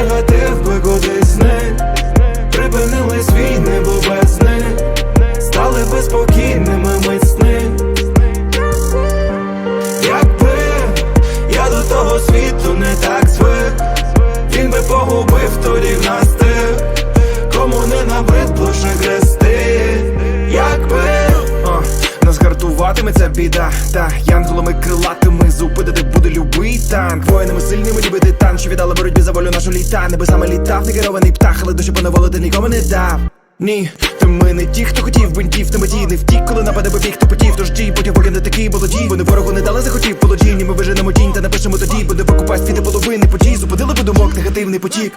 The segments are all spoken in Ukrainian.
негатив би кудись не Припинились війни, бо біда, та янголами крилатими зупинити буде любий танк. Воїнами сильними ніби титан, що віддали боротьбі за волю нашу літа. Небесами літав, не керований птах, але душі поневолити нікому не дав. Ні, то ми не ті, хто хотів бинтів, та медій не втік, коли нападе би біг, хто потів, тож дій, потім поки не такий молоді. Вони ворогу не дали захотів володіння, ми виженемо тінь та напишемо тоді, буде покупасть від половини подій, зупинили би думок, негативний потік.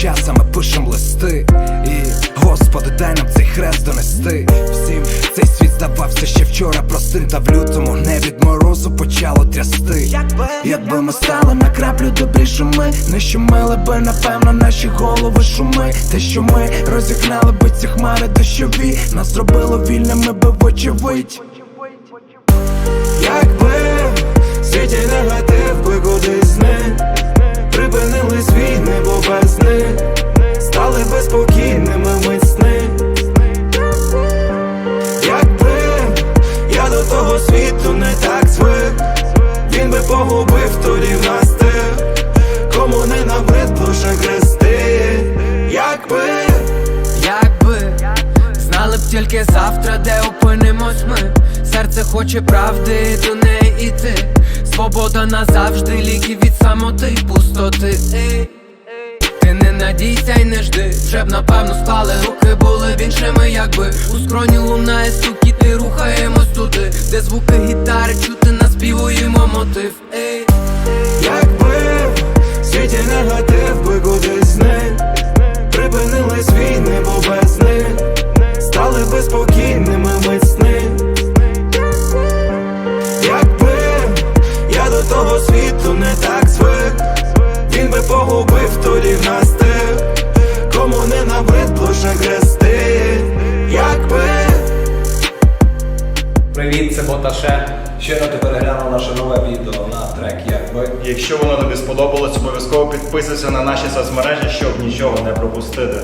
Тривожний ми пишем листи. І Господи, дай нам цей хрест донести. Всім цей світ здавався ще вчора простим Та в лютому не від морозу почало трясти. Якби ми стали на краплю добрішими Не щомили би, напевно, наші голови шуми. Те, що ми розігнали би ці хмари дощові Нас зробило вільними би вочевидь тільки завтра, де опинимось ми. Серце хоче правди, до неї іти Свобода назавжди, ліки від самоти, пустоти. Ти не надійся й не жди, вже б напевно склали руки, були б іншими, якби. У скроні лунає стукіт і рухаємось туди, де звуки гітари чути, наспівуємо мотив. Якби в світі негатив би кудись Привіт, це Боташе. Щойно ти переглянув наше нове відео на трек Якби. Якщо воно тобі сподобалось, обов'язково підписуйся на наші соцмережі, щоб нічого не пропустити.